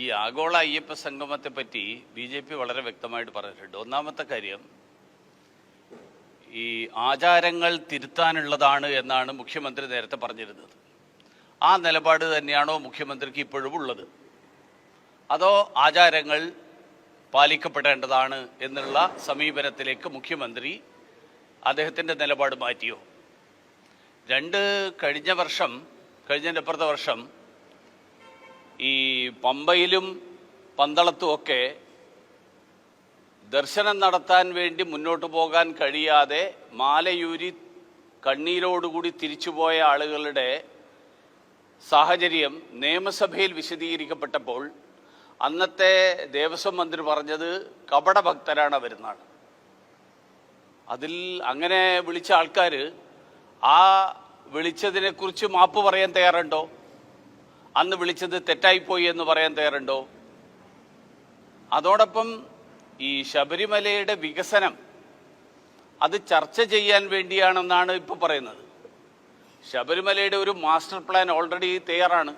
ഈ ആഗോള അയ്യപ്പ സംഗമത്തെ പറ്റി ബി ജെ പി വളരെ വ്യക്തമായിട്ട് പറഞ്ഞിട്ടുണ്ട്. ഒന്നാമത്തെ കാര്യം ഈ ആചാരങ്ങൾ തിരുത്താനുള്ളതാണ് എന്നാണ് മുഖ്യമന്ത്രി നേരത്തെ പറഞ്ഞിരുന്നത്. ആ നിലപാട് തന്നെയാണോ മുഖ്യമന്ത്രിക്ക് ഇപ്പോഴും ഉള്ളത്? അതോ ആചാരങ്ങൾ പാലിക്കപ്പെടേണ്ടതാണ് എന്നുള്ള സമീപനത്തിലേക്ക് മുഖ്യമന്ത്രി അദ്ദേഹത്തിന്റെ നിലപാട് മാറ്റിയോ? രണ്ട് കഴിഞ്ഞ വർഷം കഴിഞ്ഞതിന്റെ അപ്പുറത്തെ വർഷം ഈ പമ്പയിലും പന്തളത്തും ഒക്കെ ദർശനം നടത്താൻ വേണ്ടി മുന്നോട്ട് പോകാൻ കഴിയാതെ മാലയൂരി കണ്ണീരോടുകൂടി തിരിച്ചുപോയ ആളുകളുടെ സാഹചര്യം നിയമസഭയിൽ വിശദീകരിക്കപ്പെട്ടപ്പോൾ അന്നത്തെ ദേവസ്വം മന്ത്രി പറഞ്ഞത് കപടഭക്തരാണ് അവരെന്നാണ് അതിൽ അങ്ങനെ വിളിച്ച ആൾക്കാർ ആ വിളിച്ചതിനെക്കുറിച്ച് മാപ്പ് പറയാൻ തയ്യാറുണ്ടോ? അന്ന് വിളിച്ചത് തെറ്റായിപ്പോയി എന്ന് പറയാൻ തയ്യാറുണ്ടോ? അതോടൊപ്പം ഈ ശബരിമലയുടെ വികസനം അത് ചർച്ച ചെയ്യാൻ വേണ്ടിയാണെന്നാണ് ഇപ്പോൾ പറയുന്നത്. ശബരിമലയുടെ ഒരു മാസ്റ്റർ പ്ലാൻ ഓൾറെഡി തയ്യാറാണ്.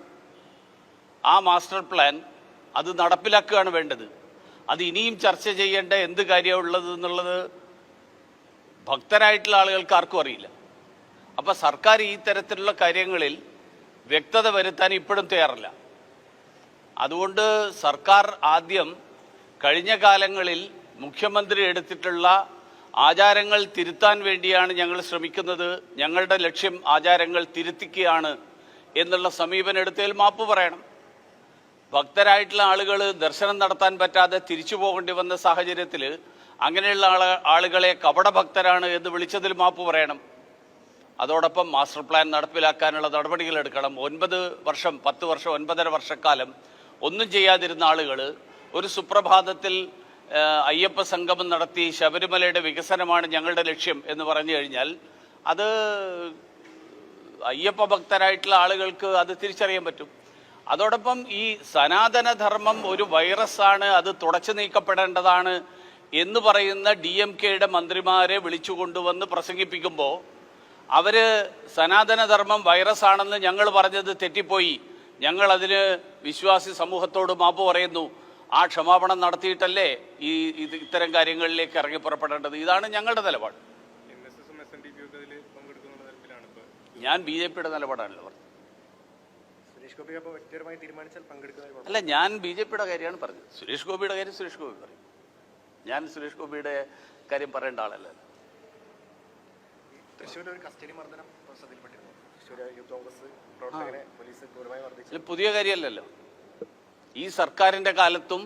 ആ മാസ്റ്റർ പ്ലാൻ അത് നടപ്പിലാക്കുകയാണ് വേണ്ടത്. അത് ഇനിയും ചർച്ച ചെയ്യേണ്ട എന്ത് കാര്യമുള്ളത് എന്നുള്ളത് ഭക്തരായിട്ടുള്ള ആളുകൾക്ക് ആർക്കും അറിയില്ല. അപ്പം സർക്കാർ ഈ തരത്തിലുള്ള കാര്യങ്ങളിൽ വ്യക്തത വരുത്താൻ ഇപ്പോഴും തയ്യാറല്ല. അതുകൊണ്ട് സർക്കാർ ആദ്യം കഴിഞ്ഞ കാലങ്ങളിൽ മുഖ്യമന്ത്രി എടുത്തിട്ടുള്ള ആചാരങ്ങൾ തിരുത്താൻ വേണ്ടിയാണ് ഞങ്ങൾ ശ്രമിക്കുന്നത്. ഞങ്ങളുടെ ലക്ഷ്യം ആചാരങ്ങൾ തിരുത്തിക്കുകയാണ് എന്നുള്ള സമീപനം എടുത്തതിൽ മാപ്പ് പറയണം. ഭക്തരായിട്ടുള്ള ആളുകൾ ദർശനം നടത്താൻ പറ്റാതെ തിരിച്ചു പോകേണ്ടി വന്ന സാഹചര്യത്തിൽ അങ്ങനെയുള്ള ആള ആളുകളെ കപടഭക്തരാണ് എന്ന് വിളിച്ചതിൽ മാപ്പ് പറയണം. അതോടൊപ്പം മാസ്റ്റർ പ്ലാൻ നടപ്പിലാക്കാനുള്ള നടപടികൾ എടുക്കണം. ഒൻപത് വർഷം പത്ത് വർഷം ഒൻപതര വർഷക്കാലം ഒന്നും ചെയ്യാതിരുന്ന ആളുകൾ ഒരു സുപ്രഭാതത്തിൽ അയ്യപ്പ സംഗമം നടത്തി ശബരിമലയുടെ വികസനമാണ് ഞങ്ങളുടെ ലക്ഷ്യം എന്ന് പറഞ്ഞു കഴിഞ്ഞാൽ അത് അയ്യപ്പ ഭക്തരായിട്ടുള്ള ആളുകൾക്ക് അത് തിരിച്ചറിയാൻ പറ്റും. അതോടൊപ്പം ഈ സനാതനധർമ്മം ഒരു വൈറസാണ് അത് തുടച്ചു നീക്കപ്പെടേണ്ടതാണ് എന്ന് പറയുന്ന ഡി എം കെയുടെ മന്ത്രിമാരെ വിളിച്ചു കൊണ്ടുവന്ന് പ്രസംഗിപ്പിക്കുമ്പോൾ അവർ സനാതനധർമ്മം വൈറസാണെന്ന് ഞങ്ങൾ പറഞ്ഞത് തെറ്റിപ്പോയി. ഞങ്ങൾ അതിന് വിശ്വാസി സമൂഹത്തോട് മാപ്പ് പറയുന്നു. ആ ക്ഷമാപണം നടത്തിയിട്ടല്ലേ ഈ ഇത് ഇത്തരം കാര്യങ്ങളിലേക്ക് ഇറങ്ങി പുറപ്പെടേണ്ടത്? ഇതാണ് ഞങ്ങളുടെ നിലപാട്. ഞാൻ ബി ജെ പിയുടെ നിലപാടാണല്ലോ പറഞ്ഞത്. അല്ല ഞാൻ ബി ജെ പിയുടെ കാര്യമാണ് പറഞ്ഞത്. സുരേഷ് ഗോപിയുടെ കാര്യം സുരേഷ് ഗോപി പറയും. ഞാൻ സുരേഷ് ഗോപിയുടെ കാര്യം പറയേണ്ട ആളല്ല. പുതിയ കാര്യമല്ലല്ലോ. ഈ സർക്കാരിന്റെ കാലത്തും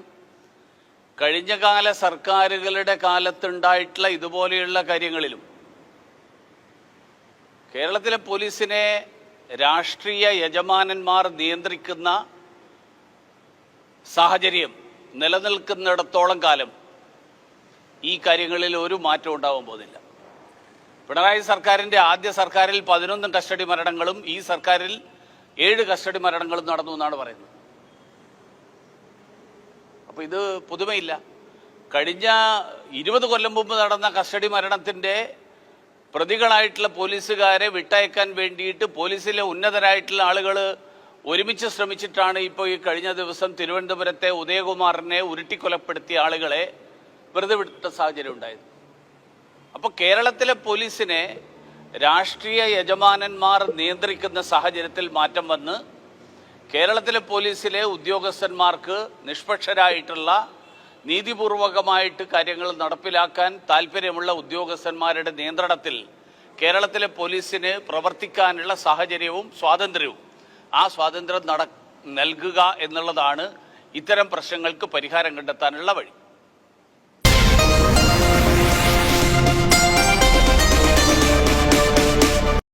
കഴിഞ്ഞ കാല സർക്കാരുകളുടെ കാലത്തുണ്ടായിട്ടുള്ള ഇതുപോലെയുള്ള കാര്യങ്ങളിലും കേരളത്തിലെ പോലീസിനെ രാഷ്ട്രീയ യജമാനന്മാർ നിയന്ത്രിക്കുന്ന സാഹചര്യം നിലനിൽക്കുന്നിടത്തോളം കാലം ഈ കാര്യങ്ങളിൽ ഒരു മാറ്റം ഉണ്ടാവാൻ പോകുന്നില്ല. പിണറായി സർക്കാരിന്റെ ആദ്യ സർക്കാരിൽ പതിനൊന്ന് കസ്റ്റഡി മരണങ്ങളും ഈ സർക്കാരിൽ ഏഴ് കസ്റ്റഡി മരണങ്ങളും നടന്നു എന്നാണ് പറയുന്നത്. അപ്പോൾ ഇത് പുതുമയില്ല. കഴിഞ്ഞ ഇരുപത് കൊല്ലം മുമ്പ് നടന്ന കസ്റ്റഡി മരണത്തിന്റെ പ്രതികളായിട്ടുള്ള പോലീസുകാരെ വിട്ടയക്കാൻ വേണ്ടിയിട്ട് പോലീസിലെ ഉന്നതരായിട്ടുള്ള ആളുകൾ ഒരുമിച്ച് ശ്രമിച്ചിട്ടാണ് ഇപ്പോൾ ഈ കഴിഞ്ഞ ദിവസം തിരുവനന്തപുരത്തെ ഉദയകുമാറിനെ ഉരുട്ടിക്കൊലപ്പെടുത്തിയ ആളുകളെ വെറുതെ വിട്ട സാഹചര്യം ഉണ്ടായത്. അപ്പോൾ കേരളത്തിലെ പോലീസിനെ രാഷ്ട്രീയ യജമാനന്മാർ നിയന്ത്രിക്കുന്ന സാഹചര്യത്തിൽ മാറ്റം വന്ന് കേരളത്തിലെ പോലീസിലെ ഉദ്യോഗസ്ഥന്മാർക്ക് നിഷ്പക്ഷരായിട്ടുള്ള നീതിപൂർവകമായിട്ട് കാര്യങ്ങൾ നടപ്പിലാക്കാൻ താല്പര്യമുള്ള ഉദ്യോഗസ്ഥന്മാരുടെ നിയന്ത്രണത്തിൽ കേരളത്തിലെ പോലീസിന് പ്രവർത്തിക്കാനുള്ള സാഹചര്യവും സ്വാതന്ത്ര്യവും. ആ സ്വാതന്ത്ര്യം നട നൽകുക എന്നുള്ളതാണ് ഇത്തരം പ്രശ്നങ്ങൾക്ക് പരിഹാരം കണ്ടെത്താനുള്ള വഴി.